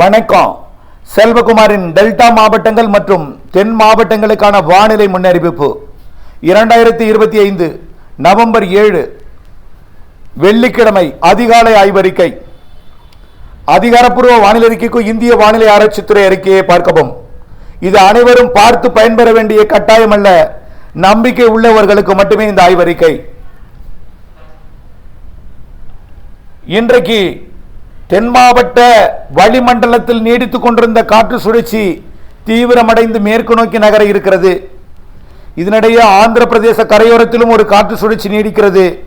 வணக்கம். செல்வகுமாரின் டெல்டா மாவட்டங்கள் மற்றும் தென் மாவட்டங்களுக்கான வானிலை முன்னறிவிப்பு. இரண்டாயிரத்தி இருபத்தி ஐந்து நவம்பர் ஏழு வெள்ளிக்கிழமை அதிகாலை ஆய்வறிக்கை. அதிகாரப்பூர்வ வானிலை அறிக்கைக்கு இந்திய வானிலை ஆராய்ச்சித்துறை அறிக்கையை பார்க்கவும். இது அனைவரும் பார்த்து பயன்பெற வேண்டிய கட்டாயம் அல்ல நம்பிக்கை உள்ளவர்களுக்கு மட்டுமே இந்த ஆய்வறிக்கை. இன்றைக்கு தென் மாவட்ட வளிமண்டலத்தில் நீடித்துக் கொண்டிருந்த காற்று சுழற்சி தீவிரமடைந்து மேற்கு நோக்கி நகர இருக்கிறது. இதனிடையே ஆந்திர பிரதேச கரையோரத்திலும் ஒரு காற்று சுழற்சி நீடிக்கிறது.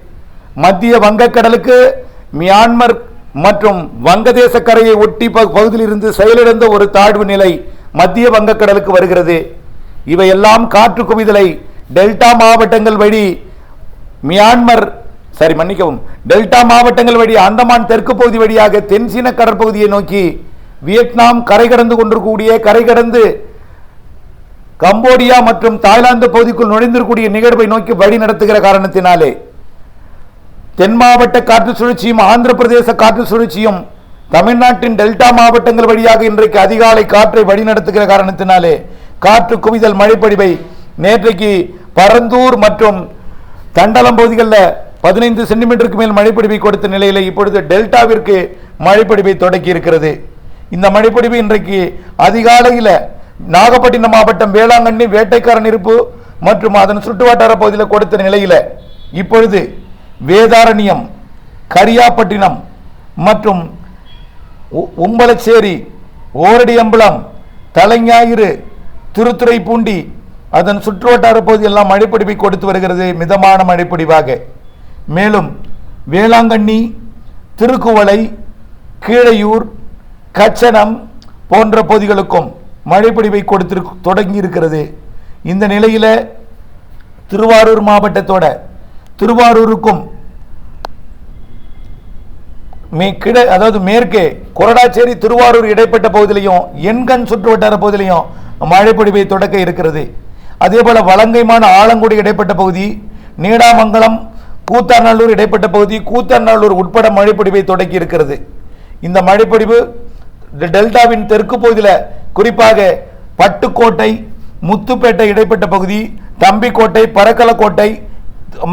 மத்திய வங்கக்கடலுக்கு மியான்மர் மற்றும் வங்கதேச கரையை ஒட்டி ப- பகுதியில் இருந்து செயலிழந்த ஒரு தாழ்வு நிலை மத்திய வங்கக்கடலுக்கு வருகிறது. இவையெல்லாம் காற்று குவிதலை டெல்டா மாவட்டங்கள் வழி மியான்மர் சரி மன்னிக்கவும். டெல்டா மாவட்டங்கள் வழி அந்தமான் தெற்கு பகுதி வழியாக தென்சீன கடற்பகுதியை நோக்கி வியட்நாம் கரை கடந்து கொண்டிருக்கக்கூடிய கரை கடந்து கம்போடியா மற்றும் தாய்லாந்து பகுதிக்குள் நுழைந்திருக்கக்கூடிய நிகழ்வை நோக்கி வழி நடத்துகிற காரணத்தினாலே தென் மாவட்ட காற்று சுழற்சியும் ஆந்திர பிரதேச காற்று சுழற்சியும் தமிழ்நாட்டின் டெல்டா மாவட்டங்கள் வழியாக இன்றைக்கு அதிகாலை காற்றை வழிநடத்துகிற காரணத்தினாலே காற்று குவிதல் மழைப்பொழிவை நேற்றைக்கு பரந்தூர் மற்றும் தண்டலம் பகுதிகளில் பதினைந்து சென்டிமீட்டருக்கு மேல் மழைப்பொழிவை கொடுத்த நிலையில் இப்பொழுது டெல்டாவிற்கு மழைப்பிடிவை தொடக்கி இருக்கிறது. இந்த மழைப்பிடிவு இன்றைக்கு அதிகாலையில் நாகப்பட்டினம் மாவட்டம் வேளாங்கண்ணி வேட்டைக்காரன் இருப்பு மற்றும் அதன் சுற்றுவட்டார பகுதியில் கொடுத்த நிலையில் இப்பொழுது வேதாரண்யம் கரியாப்பட்டினம் மற்றும் உம்பலச்சேரி ஓரடியம்பலம் தலைஞாயிறு திருத்துறைப்பூண்டி அதன் சுற்றுவட்டார பகுதியெல்லாம் மழைப்பிடிப்பை கொடுத்து வருகிறது. மிதமான மழைப்பிடிவாக. மேலும் வேளாங்கண்ணி திருக்குவளை கீழையூர் கச்சனம் போன்ற பகுதிகளுக்கும் மழைப்பிடிவை கொடுத்திரு தொடங்கி இருக்கிறது இந்த நிலையில் திருவாரூர் மாவட்டத்தோட திருவாரூருக்கும் மே கிட அதாவது மேற்கே கொரடாச்சேரி திருவாரூர் இடைப்பட்ட பகுதியிலையும் எண்கண் சுற்று வட்டார பகுதியிலையும் மழைப்பொழிவை தொடக்க இருக்கிறது. அதே போல் வலங்கைமான ஆலங்குடி இடைப்பட்ட பகுதி நீடாமங்கலம் கூத்தாநல்லூர் இடைப்பட்ட பகுதி கூத்தாநல்லூர் உட்பட மழைப்பொடிவை தொடங்கி இருக்கிறது. இந்த மழைப்பொடிவு டெல்டாவின் தெற்கு பகுதியில் குறிப்பாக பட்டுக்கோட்டை முத்துப்பேட்டை இடைப்பட்ட பகுதி தம்பிக்கோட்டை பரக்கலக்கோட்டை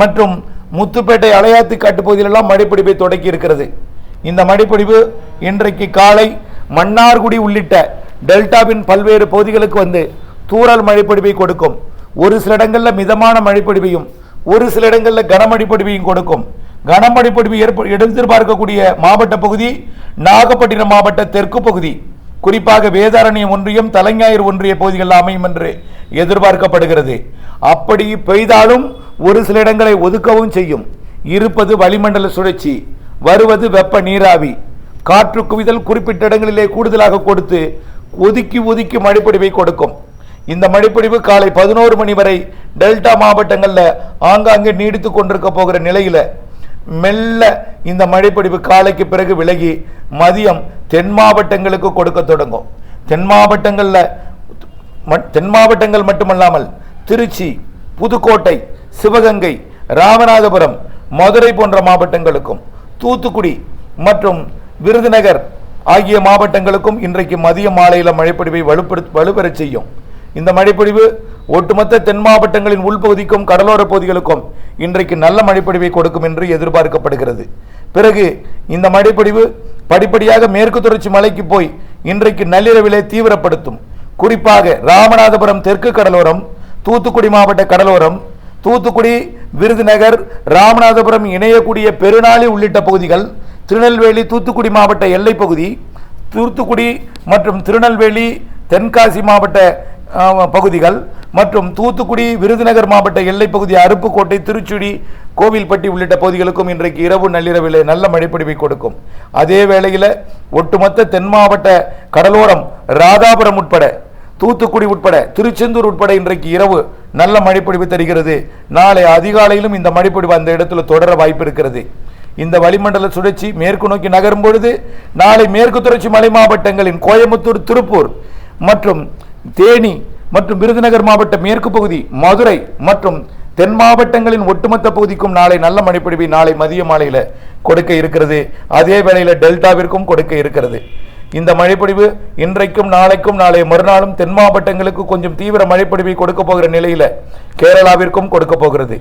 மற்றும் முத்துப்பேட்டை அலையாத்தி காட்டு பகுதியிலெல்லாம் மழைப்பொடிவை தொடக்கி இருக்கிறது. இந்த மழைப்பொடிவு இன்றைக்கு காலை மன்னார்குடி உள்ளிட்ட டெல்டாவின் பல்வேறு பகுதிகளுக்கு வந்து தூறல் மழைப்பொடிவை கொடுக்கும். ஒரு சில இடங்களில் மிதமான மழைப்பொடிவையும் ஒரு சில இடங்களில் கனமழைப்பிடிவையும் கொடுக்கும். கனமழைப்பிடிவு ஏற்ப எதிர்பார்க்கக்கூடிய மாவட்ட பகுதி நாகப்பட்டினம் மாவட்ட தெற்கு பகுதி. குறிப்பாக வேதாரண்யம் ஒன்றியம் தலைஞாயிறு ஒன்றிய பகுதிகள் அமையும் என்று எதிர்பார்க்கப்படுகிறது. அப்படி பெய்தாலும் ஒரு சில இடங்களை ஒதுக்கவும் செய்யும். இருப்பது வளிமண்டல சுழற்சி வருவது வெப்ப நீராவி. காற்று குவிதல் குறிப்பிட்ட இடங்களிலே கூடுதலாக கொடுத்து ஒதுக்கி ஒதுக்கி மழைப்பொடிவை கொடுக்கும். இந்த மழைப்பொழிவு காலை பதினோரு மணி வரை டெல்டா மாவட்டங்களில் ஆங்காங்கே நீடித்து கொண்டிருக்க போகிற நிலையில் மெல்ல இந்த மழைப்பொழிவு காலைக்கு பிறகு விலகி மதியம் தென் மாவட்டங்களுக்கு கொடுக்க தொடங்கும். தென் மாவட்டங்களில் மட்- தென் மாவட்டங்கள் மட்டுமல்லாமல் திருச்சி புதுக்கோட்டை சிவகங்கை ராமநாதபுரம் மதுரை போன்ற மாவட்டங்களுக்கும் தூத்துக்குடி மற்றும் விருதுநகர் ஆகிய மாவட்டங்களுக்கும் இன்றைக்கு மதிய மாலையில் மழைப்பொழிவை வலுப்படுத்த வலுப்பெறச் செய்யும். இந்த மழைப்பொழிவு ஒட்டுமொத்த தென் மாவட்டங்களின் உள்பகுதிக்கும் கடலோர பகுதிகளுக்கும் இன்றைக்கு நல்ல மழைப்பொழிவை கொடுக்கும் என்று எதிர்பார்க்கப்படுகிறது. பிறகு இந்த மழைப்பொழிவு படிப்படியாக மேற்கு தொடர்ச்சி மலைக்கு போய் இன்றைக்கு நள்ளிரவிலே தீவிரப்படுத்தும். குறிப்பாக ராமநாதபுரம் தெற்கு கடலோரம் தூத்துக்குடி மாவட்ட கடலோரம் தூத்துக்குடி விருதுநகர் ராமநாதபுரம் இணையக்கூடிய பெருநாளி உள்ளிட்ட பகுதிகள் திருநெல்வேலி தூத்துக்குடி மாவட்ட எல்லைப்பகுதி தூத்துக்குடி மற்றும் திருநெல்வேலி தென்காசி மாவட்ட பகுதிகள் மற்றும் தூத்துக்குடி விருதுநகர் மாவட்ட எல்லைப்பகுதி அருப்புக்கோட்டை திருச்சுடி கோவில்பட்டி உள்ளிட்ட பகுதிகளுக்கும் இன்றைக்கு இரவு நள்ளிரவில் நல்ல மழைப்பொழிவை கொடுக்கும். அதே வேளையில் ஒட்டுமொத்த தென் மாவட்ட கடலோரம் ராதாபுரம் உட்பட தூத்துக்குடி உட்பட திருச்செந்தூர் உட்பட இன்றைக்கு இரவு நல்ல மழைப்பொழிவு தருகிறது. நாளை அதிகாலையிலும் இந்த மழைப்பொழிவு அந்த இடத்துல தொடர வாய்ப்பு இருக்கிறது. இந்த வளிமண்டல சுழற்சி மேற்கு நோக்கி நகரும் பொழுது நாளை மேற்கு தொடர்ச்சி மலை மாவட்டங்களின் கோயம்புத்தூர் திருப்பூர் மற்றும் தேனி மற்றும் விருதுநகர் மாவட்ட மேற்கு பகுதி மதுரை மற்றும் தென் மாவட்டங்களின் ஒட்டுமொத்த பகுதிக்கும் நாளை நல்ல மழைப்பொழிவை நாளை மதிய மாலையில் கொடுக்க இருக்கிறது. அதே வேளையில் டெல்டாவிற்கும் கொடுக்க இருக்கிறது. இந்த மழைப்பொழிவு இன்றைக்கும் நாளைக்கும் நாளை மறுநாளும் தென் மாவட்டங்களுக்கு கொஞ்சம் தீவிர மழைப்பொழிவை கொடுக்க போகிற நிலையில் கேரளாவிற்கும் கொடுக்க போகிறது.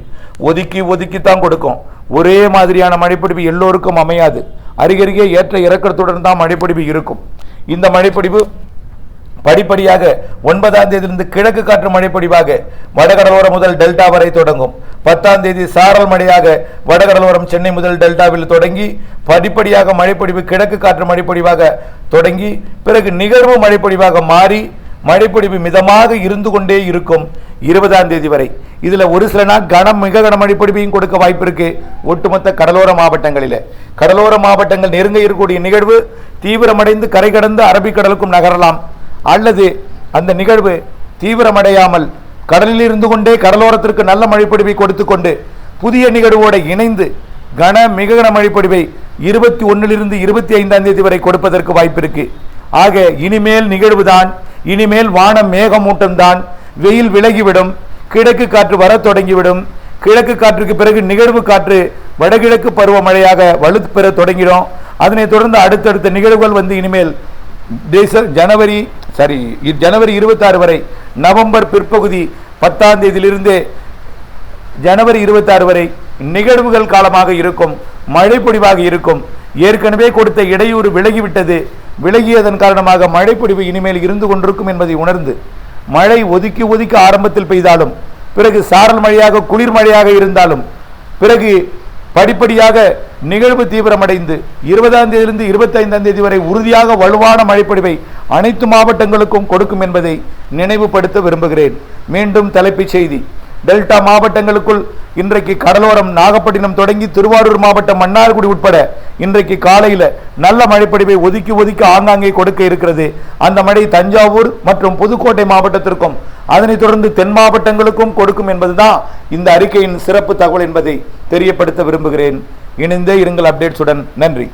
ஒதுக்கி ஒதுக்கி தான் கொடுக்கும். ஒரே மாதிரியான மழைப்பொழிவு எல்லோருக்கும் அமையாது. அருகருகே ஏற்ற இறக்கத்துடன் தான் மழைப்பொழிவு இருக்கும். இந்த மழைப்பொழிவு படிப்படியாக ஒன்பதாம் தேதியிலிருந்து கிழக்கு காற்று மழைப்பொழிவாக வடகடலோரம் முதல் டெல்டா வரை தொடங்கும். பத்தாம் தேதி சாரல் மழையாக வடகடலோரம் சென்னை முதல் டெல்டாவில் தொடங்கி படிப்படியாக மழைப்பொழிவு கிழக்கு காற்று மழைப்பொழிவாக தொடங்கி பிறகு நிகழ்வு மழைப்பொழிவாக மாறி மழைப்பொழிவு மிதமாக இருந்து கொண்டே இருக்கும் இருபதாம் தேதி வரை. இதில் ஒரு சில நாள் கனம் மிக கன மழைப்பொழிவையும் கொடுக்க வாய்ப்பு இருக்கு. ஒட்டுமொத்த கடலோர மாவட்டங்களில். கடலோர மாவட்டங்கள் நெருங்க இருக்கக்கூடிய நிகழ்வு தீவிரமடைந்து கரை கடந்து அரபிக்கடலுக்கும் நகரலாம். அல்லது அந்த நிகழ்வு தீவிரமடையாமல் கடலில் இருந்து கொண்டே கடலோரத்திற்கு நல்ல மழைப்பொழிவை கொடுத்து கொண்டு புதிய நிகழ்வோடு இணைந்து கன மிக கன மழைப்பொழிவை இருபத்தி ஒன்றிலிருந்து இருபத்தி ஐந்தாம் தேதி வரை கொடுப்பதற்கு வாய்ப்பு இருக்கு. ஆக இனிமேல் நிகழ்வுதான் இனிமேல் வானம் மேகமூட்டம்தான் வெயில் விலகிவிடும் கிழக்கு காற்று வரத் தொடங்கிவிடும் கிழக்கு காற்றுக்கு பிறகு நிகழ்வு காற்று வடகிழக்கு பருவமழையாக வலுத்து பெற தொடங்கிடும். அதனைத் தொடர்ந்து அடுத்தடுத்த நிகழ்வுகள் வந்து இனிமேல் டிச- ஜனவரி சரி ஜனவரி இருபத்தாறு வரை நவம்பர் பிற்பகுதி பத்தாம் தேதியிலிருந்து ஜனவரி இருபத்தாறு வரை நிகழ்வுகள் காலமாக இருக்கும் மழை பொழிவாக இருக்கும். ஏற்கனவே கொடுத்த இடையூறு விலகிவிட்டது. விலகியதன் காரணமாக மழை இனிமேல் இருந்து கொண்டிருக்கும் என்பதை உணர்ந்து மழை ஒதுக்கி ஒதுக்கி ஆரம்பத்தில் பெய்தாலும் பிறகு சாரல் மழையாக குளிர் மழையாக இருந்தாலும் பிறகு படிப்படியாக நிகழ்வு தீவிரமடைந்து இருபதாம் தேதியிலிருந்து இருபத்தைந்தாம் தேதி வரை உறுதியாக வலுவான மழைப்பொழிவை அனைத்து மாவட்டங்களுக்கும் கொடுக்கும் என்பதை நினைவுபடுத்த விரும்புகிறேன். மீண்டும் தலைப்புச் செய்தி. டெல்டா மாவட்டங்களுக்குள் இன்றைக்கு கடலோரம் நாகப்பட்டினம் தொடங்கி திருவாரூர் மாவட்டம் மன்னார்குடி உட்பட இன்றைக்கு காலையில் நல்ல மழைப்படிவை ஒதுக்கி ஒதுக்கி ஆங்காங்கே கொடுக்க இருக்கிறது. அந்த மழை தஞ்சாவூர் மற்றும் புதுக்கோட்டை மாவட்டத்திற்கும் அதனைத் தொடர்ந்து தென் மாவட்டங்களுக்கும் கொடுக்கும் என்பதுதான் இந்த அறிக்கையின் சிறப்பு தகவல் என்பதை தெரியப்படுத்த விரும்புகிறேன். இணைந்தே இருங்கள் அப்டேட்ஸுடன். நன்றி.